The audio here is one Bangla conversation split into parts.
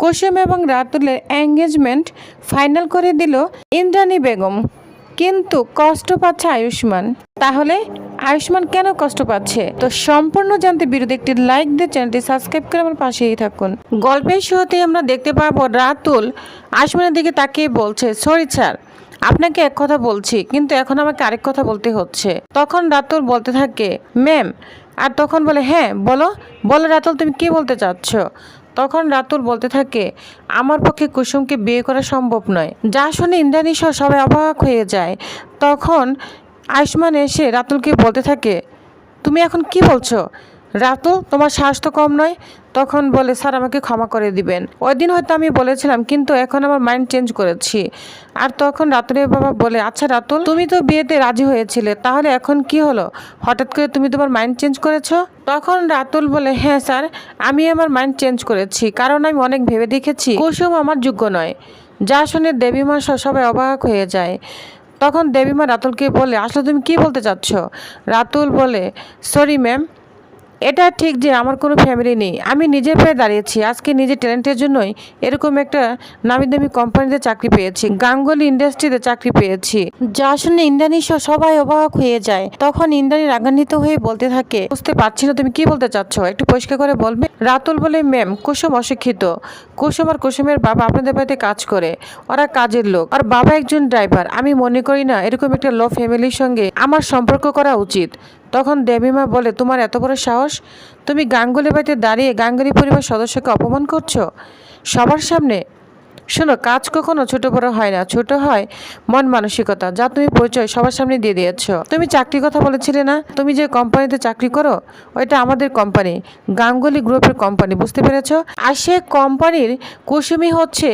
কুসুম এবং রাতুলের এঙ্গেজমেন্ট ফাইনাল করে দিল ইন্দ্রাণী বেগম। কিন্তু কষ্ট পাচ্ছে আয়ুষ্মান। তাহলে আয়ুষ্মান কেন কষ্ট পাচ্ছে? তো সম্পূর্ণ জানতে বিরোধী একটি লাইক দিয়ে চ্যানেলটি সাবস্ক্রাইব করে আমার পাশেই থাকুন। গল্পের শুরুতে আমরা দেখতে পাবো রাতুল আয়ুষ্মানের দিকে তাকিয়ে বলছে সরি স্যার আপনাকে এক কথা বলছি, কিন্তু এখন আমাকে আরেক কথা বলতে হচ্ছে। তখন রাতুল বলতে থাকে ম্যাম আর তখন বলে হ্যাঁ বলো। বলো, রাতুল, তুমি কি বলতে চাচ্ছ? তখন রাতুল বলতে থাকে, আমার পক্ষে কুসুমকে বিয়ে করা সম্ভব নয়। যা শুনে ইন্দ্রাণী সহ সবাই অবাক হয়ে যায়। তখন আয়ুষ্মান এসে রাতুলকে বলতে থাকে, তুমি এখন কি বলছো? রাতুল তোমার সাহস তো কম নয়? তখন বলে, স্যার, আমাকে ক্ষমা করে দিবেন। ওই দিন হয়তো আমি বলেছিলাম, কিন্তু এখন আমার মাইন্ড চেঞ্জ করেছি। আর তখন রাতুলের বাবা বলে আচ্ছা রাতুল, তুমি তো বিয়েতে রাজি হয়েছিলে, তাহলে এখন কি হলো? হঠাৎ করে তুমি তোমার মাইন্ড চেঞ্জ করেছ? তখন রাতুল বলে হ্যাঁ স্যার, আমি আমার মাইন্ড চেঞ্জ করেছি, কারণ আমি অনেক ভেবে দেখেছি, কুসুম আমার যোগ্য নয়। যা শুনে দেবীমা সবাই অবাক হয়ে যায়। তখন দেবীমা রাতুলকে বলে, আসলে তুমি কি বলতে চাচ্ছ? রাতুল বলে, সরি ম্যাম এটা ঠিক যে আমার কোনো ফ্যামিলি নেই। আমি নিজের পায়ে দাঁড়িয়েছি। আজকে নিজের ট্যালেন্টের জন্যই এরকম একটা নামি দামি কোম্পানিতে চাকরি পেয়েছি। গাঙ্গুলি ইন্ডাস্ট্রিতে চাকরি পেয়েছি। যা শুনে ইন্দ্রাণী সবাই অবাক হয়ে যায়। তখন ইন্দ্রাণী রাগান্বিত হয়ে বলতে থাকে, বুঝতে পারছি না, তুমি কি বলতে চাচ্ছ? একটু পরিষ্কার করে বলবে? রাতুল বলে, ম্যাম, কুসুম অশিক্ষিত। কুসুম আর কুসুমের বাবা আপনাদের বাড়িতে কাজ করে। ওরা কাজের লোক। আর বাবা একজন ড্রাইভার আমি মনে করি না এরকম একটা লো ফ্যামিলির সঙ্গে আমার সম্পর্ক করা উচিত। তখন দেবীমা বলে, তোমার এত বড় সাহস? তুমি গাঙ্গুলি বাড়িতে দাঁড়িয়ে গাঙ্গুলি পরিবার সদস্যকে অপমান করছ? সবার সামনে? শোনো, কাজ কখনো ছোট বড় হয় না। ছোট হয় মন মানসিকতা, যা তুমি পরিচয় সবার সামনে দিয়ে দিয়েছ। তুমি চাকরির কথা বলেছিলে না? তুমি যে কোম্পানিতে চাকরি করো, ওইটা আমাদের কোম্পানি, গাঙ্গুলি গ্রুপের কোম্পানি, বুঝতে পেরেছ? আর সে কোম্পানির কুসুমি হচ্ছে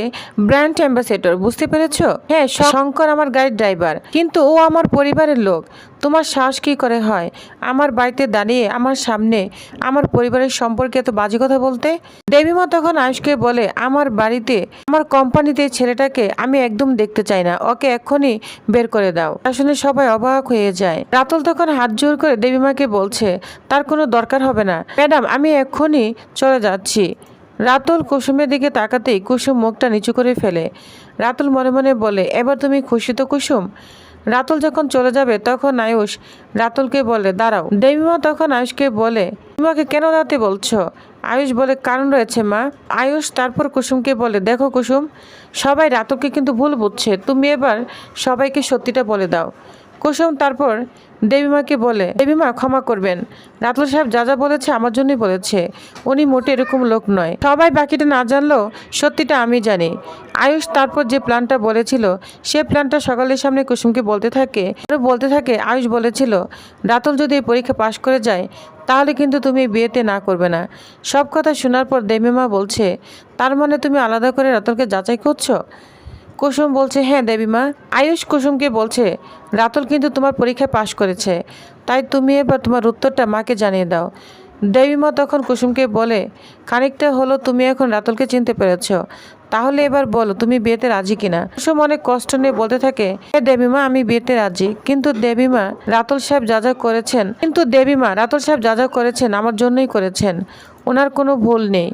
ব্র্যান্ড অ্যাম্বাসেডর, বুঝতে পেরেছ? হ্যাঁ শঙ্কর আমার গাড়ির ড্রাইভার, কিন্তু ও আমার পরিবারের লোক। তোমার সাহস কী করে হয়? আমার বাড়িতে দাঁড়িয়ে, আমার সামনে, আমার পরিবারের সম্পর্কে এত বাজে কথা বলতে? দেবীমা তখন আয়ুষকে বলে, আমার বাড়িতে, আমার কোম্পানিতে ছেলেটাকে আমি একদম দেখতে চাই না, ওকে এক্ষুনি বের করে দাও। আসলে সবাই অবাক হয়ে যায়। রাতুল তখন হাত জোর করে দেবীমাকে বলছে, তার কোনো দরকার হবে না। ম্যাডাম, আমি এক্ষুনি চলে যাচ্ছি। রাতুল কুসুমের দিকে তাকাতেই কুসুম মুখটা নিচু করে ফেলে। রাতুল মনে মনে বলে, এবার তুমি খুশি তো কুসুম? রাতুল যখন চলে যাবে, তখন আয়ুষ রাতুলকে বলে, দাঁড়াও। দেবীমা তখন আয়ুষকে বলে তোমাকে কেন দাঁড়াতে বলছো? আয়ুষ বলে, কারণ রয়েছে মা। আয়ুষ তারপর কুসুমকে বলে, দেখো কুসুম, সবাই রাতুলকে কিন্তু ভুল বুঝছে। তুমি এবার সবাইকে সত্যিটা বলে দাও। কুসুম তারপর দেবীমাকে বলে, দেবীমা, ক্ষমা করবেন। রাতুল সাহেব যা যা বলেছে আমার জন্যই বলেছে। উনি মোটে এরকম লোক নয়। সবাই বাকিটা না জানলেও সত্যিটা আমি জানি। আয়ুষ তারপর যে প্ল্যানটা বলেছিল, সে প্ল্যানটা সকালের সামনে কুসুমকে বলতে থাকে। আরও বলতে থাকে, আয়ুষ বলেছিল, রাতুল যদি এই পরীক্ষা পাশ করে যায়, তাহলে কিন্তু তুমি বিয়েতে না করবে না। সব কথা শোনার পর দেবীমা বলছে, তার মানে তুমি আলাদা করে রাতুলকে যাচাই করছ? কুসুম বলছে হ্যাঁ দেবীমা। আয়ুষ কুসুমকে বলছে, রাতুল কিন্তু তোমার পরীক্ষায় পাশ করেছে, তাই তুমি এবার তোমার উত্তরটা মাকে জানিয়ে দাও। দেবীমা তখন কুসুমকে বলে, খানিকটা হলো তুমি এখন রাতুলকে চিনতে পেরেছ, তাহলে এবার বলো তুমি বিয়েতে রাজি কিনা? কুসুম অনেক কষ্ট নিয়ে বলতে থাকে হ্যাঁ দেবীমা, আমি বিয়েতে রাজি, কিন্তু দেবীমা, রাতুল সাহেব যা যা করেছেন, কিন্তু দেবীমা, রাতুল সাহেব যা যা করেছেন, আমার জন্যই করেছেন। ওনার কোনো ভুল নেই।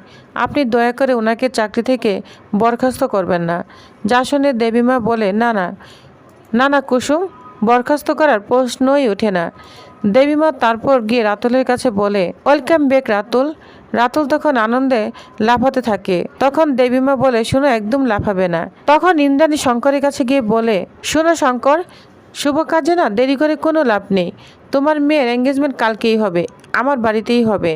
আপনি দয়া করে ওনাকে চাকরি থেকে বরখাস্ত করবেন না। যা শুনে দেবীমা বলে না না না না কুসুম, বরখাস্ত করার প্রশ্নই ওঠে না। দেবীমা তারপর গিয়ে রাতুলের কাছে বলে, ওয়েলকাম ব্যাক রাতুল। রাতুল তখন আনন্দে লাফাতে থাকে। তখন দেবীমা বলে, শুনো, একদম লাফাবে না। তখন ইন্দ্রাণী শঙ্করের কাছে গিয়ে বলে, শুনো শঙ্কর, শুভ কাজে না দেরি করে কোনো লাভ নেই। তোমার মেয়ের এঙ্গেজমেন্ট কালকেই হবে, আমার বাড়িতেই হবে।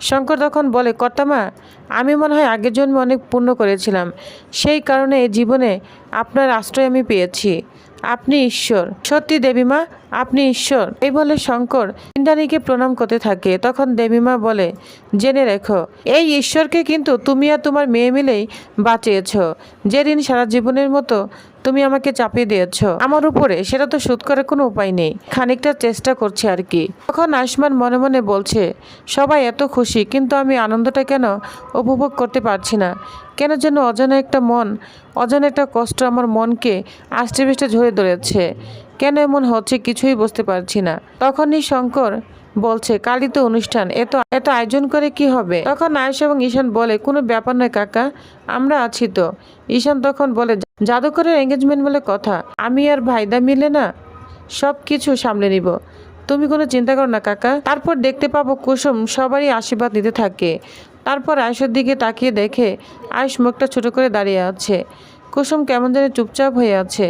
শঙ্কর তখন বলে কর্তামা আমি মনে হয় আগের জন্মে অনেক পুণ্য করেছিলাম। সেই কারণে এই জীবনে আপনার আশ্রয় আমি পেয়েছি। আপনি ঈশ্বর। সত্যি দেবীমা আপনি ঈশ্বর। এই বলে শঙ্কর ইন্দ্রাণীকে প্রণাম করতে থাকে। তখন দেবীমা বলে, জেনে রেখো, এই ঈশ্বরকে কিন্তু তুমি আর তোমার মেয়ে মিলেই বাঁচিয়েছ। যে ঋণ সারা জীবনের মতো তুমি আমাকে চাপিয়ে দিয়েছ। আমার উপরে, সেটা তো শোধ করার কোনো উপায় নেই। খানিকটা চেষ্টা করছি আর কি। তখন আয়ুষ্মান মনে মনে বলছে, সবাই এত খুশি, কিন্তু আমি আনন্দটা কেন উপভোগ করতে পারছি না? কেন যেন অজানা একটা মন, অজানা একটা কষ্ট আমার মনকে আষ্টে পৃষ্ঠে ঝরে ধরেছে। কেন এমন হচ্ছে কিছুই বুঝতে পারছি না। তখনই শঙ্কর বলছে, কালই তো অনুষ্ঠান এত এত আয়োজন করে কি হবে? তখন আয়েশ এবং ঈশান বলে, কোনো ব্যাপার নয় কাকা, আমরা আছি তো। ঈশান তখন বলে জাদুকরের এঙ্গেজমেন্ট বলে কথা। আমি আর ভাইদা মিলে না, সব কিছু সামলে নিব। তুমি কোনো চিন্তা করো না, কাকা। তারপর দেখতে পাবো কুসুম সবারই আশীর্বাদ নিতে থাকে। তারপর আয়ুষের দিকে তাকিয়ে দেখে আয়ুষ মুখটা ছোট করে দাঁড়িয়ে আছে। কুসুম কেমন যেন চুপচাপ হয়ে আছে।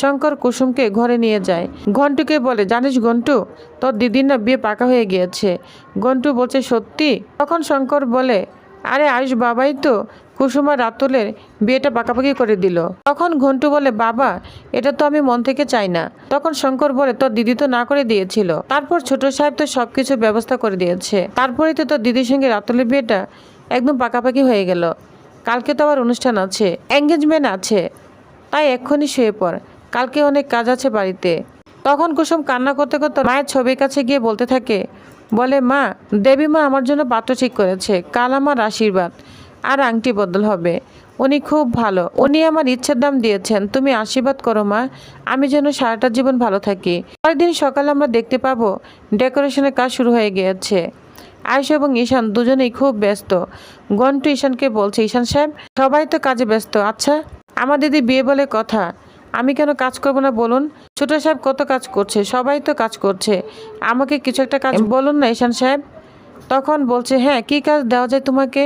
শঙ্কর কুসুমকে ঘরে নিয়ে যায়। ঘন্টুকে বলে, জানিস ঘন্টু, তোর দিদির না বিয়ে পাকা হয়ে গিয়েছে। ঘন্টু বলছে, সত্যি? তখন শঙ্কর বলে আরে আয়ুষ বাবাই তো কুসুম আর রাতুলের বিয়েটা পাকাপাকি করে দিল। তখন ঘন্টু বলে, বাবা, এটা তো আমি মন থেকে চাই না। তখন শঙ্কর বলে, তোর দিদি তো না করে দিয়েছিল। তারপর ছোট সাহেব তো সবকিছু ব্যবস্থা করে দিয়েছে। তারপরেই তো তোর দিদির সঙ্গে রাতুলের বিয়েটা একদম পাকাপাকি হয়ে গেল। কালকে তো আবার অনুষ্ঠান আছে এঙ্গেজমেন্ট আছে, তাই এক্ষুনি শুয়ে পড়। কালকে অনেক কাজ আছে বাড়িতে। তখন কুসুম কান্না করতে করতে মায়ের ছবির কাছে গিয়ে বলতে থাকে বলে, মা, দেবী মা আমার জন্য পাত্র ঠিক করেছে। কাল আমার আশীর্বাদ। আর আংটি বদল হবে। উনি খুব ভালো। উনি আমার ইচ্ছের দাম দিয়েছেন। তুমি আশীর্বাদ করো, মা। আমি যেন সারাটা জীবন ভালো থাকি। পরের দিন সকালে আমরা দেখতে পাবো, ডেকোরেশনের কাজ শুরু হয়ে গিয়েছে। আয়ুষ এবং ঈশান দুজনেই খুব ব্যস্ত। গন্টু ঈশানকে বলছে, ঈশান সাহেব, সবাই তো কাজে ব্যস্ত। আচ্ছা আমার দিদি বিয়ে বলে কথা। আমি কেন কাজ করব না বলুন? ছোট সাহেব কত কাজ করছে? সবাই তো কাজ করছে। আমাকে কিছু একটা কাজ বলুন না ঈশান সাহেব। তখন বলছে হ্যাঁ কী কাজ দেওয়া যায় তোমাকে?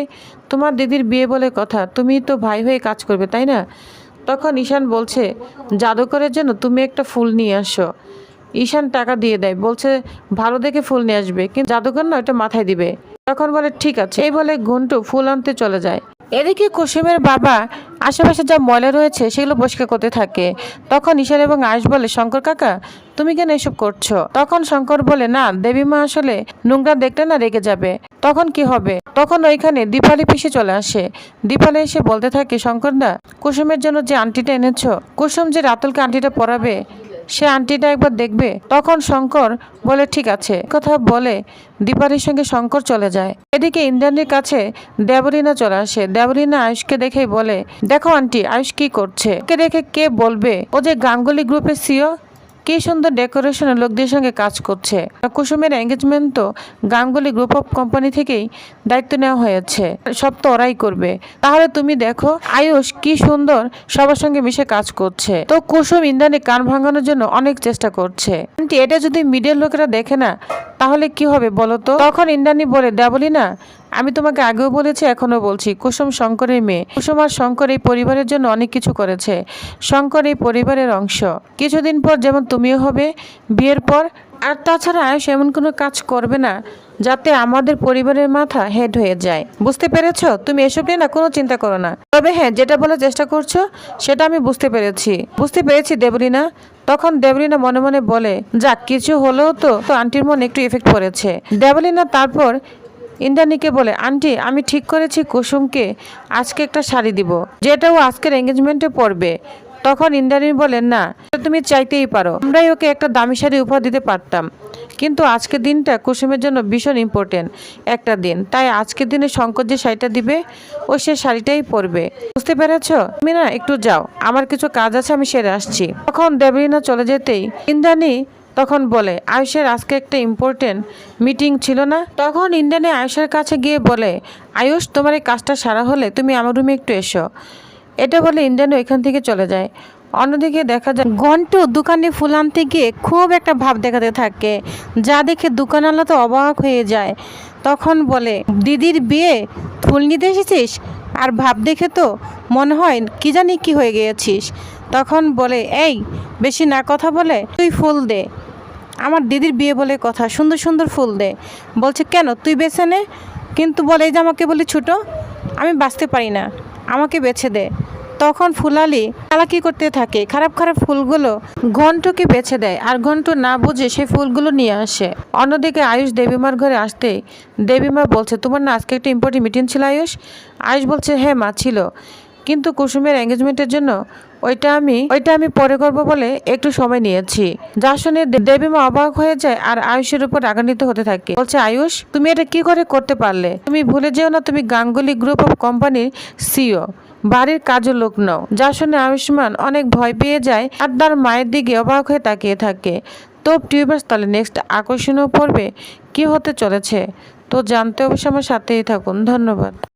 তোমার দিদির বিয়ে বলে কথা। তুমি তো ভাই হয়ে কাজ করবে তাই না? তখন ঈশান বলছে জাদুকরের জন্য তুমি একটা ফুল নিয়ে আসো। ঈশান টাকা দিয়ে দেয়। বলছে ভালো দেখে ফুল নিয়ে আসবে। কিন্তু জাদুকর না ওটা মাথায় দিবে। তখন বলে, ঠিক আছে। এই বলে ঘন্টু ফুল আনতে চলে যায়। এদিকে কুসুমের বাবা আশেপাশে যা ময়লা রয়েছে সেগুলো পরিষ্কার করতে থাকে। তখন ঈশান এবং আয়ুষ বলে, শঙ্কর কাকা, তুমি কেন এসব করছ? তখন শঙ্কর বলে, না দেবী মা আসলে নোংরা দেখলে না রেগে যাবে। তখন কি হবে? তখন ওইখানে দীপালি পিসে চলে আসে। দীপালি এসে বলতে থাকে, শঙ্কর দা, কুসুমের জন্য যে আন্টিটা এনেছো, কুসুম যে রাতুলকে আন্টিটা পরাবে সে আন্টিটা একবার দেখবে। তখন শঙ্কর বলে, ঠিক আছে। কথা বলে দীপালির সঙ্গে শঙ্কর চলে যায়। এদিকে ইন্দ্রানীর কাছে দেবরিনা চলে আসে। দেবরিনা আয়ুষকে দেখেই বলে, দেখো আন্টি, আয়ুষ কি করছে? কে দেখে কে বলবে? ও যে গাঙ্গুলি গ্রুপের সিও কি সুন্দর ডেকোরেশনের লোকদের সঙ্গে কাজ করছে? কুসুমের এঙ্গেজমেন্ট তো গাঙ্গুলি গ্রুপ অফ কোম্পানি থেকেই দায়িত্ব নেওয়া হয়েছে। সব তো ওরাই করবে। তাহলে তুমি দেখো, আয়ুষ কি সুন্দর সবার সঙ্গে মিশে কাজ করছে। তো কুসুম ইন্দ্রাণী কান ভাঙানোর জন্য অনেক চেষ্টা করছে। এটা যদি মিডিয়ার লোকেরা দেখে না তাহলে কি হবে বলো তো? তখন ইন্দ্রাণী বলে দেবলি না আমি তোমাকে আগেও বলেছি এখনও বলছি। কুসুম শঙ্করের মেয়ে। কুসুম আর শঙ্কর এই পরিবারের জন্য অনেক কিছু করেছে। শঙ্কর এই পরিবারের অংশ। কিছুদিন পর যেমন তুমিও হবে, বিয়ের পর আর তাছাড়া আয়ুষ এমন কোনো কাজ করবে না, যাতে আমাদের পরিবারের মাথা হেড হয়ে যায়। বুঝতে পেরেছ? তুমি এসব নিয়ে না কোনো চিন্তা করো না। তবে হ্যাঁ যেটা বলার চেষ্টা করছ, সেটা আমি বুঝতে পেরেছি। বুঝতে পেরেছি, দেবরিনা। তখন দেবলিনা মনে মনে বলে, যাক, কিছু হলেও তো তো আন্টির মনে একটু এফেক্ট পড়েছে। দেবলিনা তারপর ইন্দ্রাণীকে বলে, আন্টি, আমি ঠিক করেছি কুসুমকে, আজকে একটা শাড়ি দিব, যেটা ও আজকের এঙ্গেজমেন্টে পরবে। তখন ইন্দ্রাণী বলেন, না তুমি চাইতেই পারো। আমরাই ওকে একটা দামি শাড়ি উপহার দিতে পারতাম। কিন্তু আজকের দিনটা কুসুমের জন্য ভীষণ ইম্পর্টেন্ট একটা দিন। তাই আজকের দিনে শঙ্কর যে শাড়িটা দিবে, ও সে শাড়িটাই পরবে। বুঝতে পেরেছ? তুমি না একটু যাও, আমার কিছু কাজ আছে, আমি সেরে আসছি। তখন দেবরিনা চলে যেতেই ইন্দ্রাণী তখন বলে, আয়ুষের আজকে একটা ইম্পর্টেন্ট মিটিং ছিল না? তখন ইন্দ্রাণী আয়ুষের কাছে গিয়ে বলে, আয়ুষ, তোমার এই কাজটা সারা হলে তুমি আমার রুমে একটু এসো। এটা বলে ইন্দ্রাণী ওইখান থেকে চলে যায়। অন্যদিকে দেখা যায়, ঘন্টু দোকানে ফুল আনতে গিয়ে খুব একটা ভাব দেখাতে থাকে। যা দেখে দোকানওয়ালা তো অবাক হয়ে যায়। তখন বলে, দিদির বিয়ে, ফুল নিতে এসেছিস? আর ভাব দেখে তো মনে হয় কি জানি কি হয়ে গিয়েছিস। তখন বলে, এই, বেশি না কথা বলে, তুই ফুল দে। আমার দিদির বিয়ে বলে কথা, সুন্দর সুন্দর ফুল দে। বলছে, কেন? তুই বেছে নে। কিন্তু বলে যে আমাকে বলি ছোটো, আমি বাঁচতে পারি না। আমাকে বেছে দে। তখন ফুলালি চালাকি করতে থাকে? খারাপ খারাপ ফুলগুলো ঘন্টকে বেছে দেয় আর ঘন্ট না বুঝে সেই ফুলগুলো নিয়ে আসে। অন্যদিকে আয়ুষ দেবীমার ঘরে আসতেই দেবীমা বলছে, তোমার না আজকে একটা ইম্পর্টেন্ট মিটিং ছিল আয়ুষ? আয়ুষ বলছে হ্যাঁ মা, ছিল। কিন্তু কুসুমের এঙ্গেজমেন্টের জন্য ওইটা আমি ওইটা আমি পরে করব বলে একটু সময় নিয়েছি। যা শুনে দে- দেবীমা অবাক হয়ে যায় আর আয়ুষের উপর রাগান্বিত হতে থাকে। বলছে, আয়ুষ, তুমি এটা কি করে করতে পারলে? তুমি ভুলে যেও না, তুমি গাঙ্গুলি গ্রুপ অফ কোম্পানির সিও বাড়ির কাজের লোক নও। যা শুনে আয়ুষ্মান অনেক ভয় পেয়ে যায় আর তার মায়ের দিকে অবাক হয়ে তাকিয়ে থাকে। তো, টিউবার্স, তাহলে নেক্সট আকর্ষণীয় পর্বে কি হতে চলেছে? তো জানতে অবশ্যই আমার সাথেই থাকুন। ধন্যবাদ।